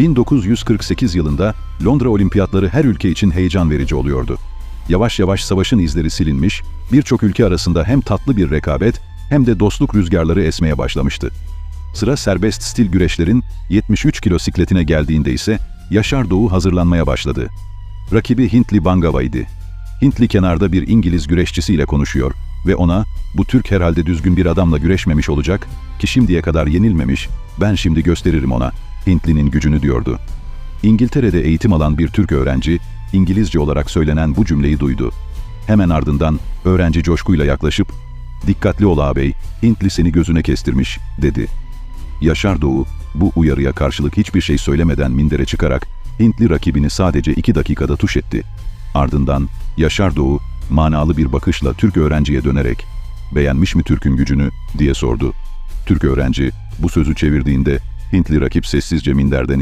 1948 yılında Londra Olimpiyatları her ülke için heyecan verici oluyordu. Yavaş yavaş savaşın izleri silinmiş, birçok ülke arasında hem tatlı bir rekabet hem de dostluk rüzgarları esmeye başlamıştı. Sıra serbest stil güreşlerin 73 kilo sikletine geldiğinde ise Yaşar Doğu hazırlanmaya başladı. Rakibi Hintli Bangava idi. Hintli kenarda bir İngiliz güreşçisiyle konuşuyor ve ona bu Türk herhalde düzgün bir adamla güreşmemiş olacak ki şimdiye kadar yenilmemiş, ben şimdi gösteririm ona Hintli'nin gücünü diyordu. İngiltere'de eğitim alan bir Türk öğrenci, İngilizce olarak söylenen bu cümleyi duydu. Hemen ardından öğrenci coşkuyla yaklaşıp, ''Dikkatli ol ağabey, Hintli seni gözüne kestirmiş.'' dedi. Yaşar Doğu, bu uyarıya karşılık hiçbir şey söylemeden mindere çıkarak Hintli rakibini sadece iki dakikada tuş etti. Ardından Yaşar Doğu manalı bir bakışla Türk öğrenciye dönerek ''Beğenmiş mi Türk'ün gücünü?'' diye sordu. Türk öğrenci bu sözü çevirdiğinde Hintli rakip sessizce minderden indi.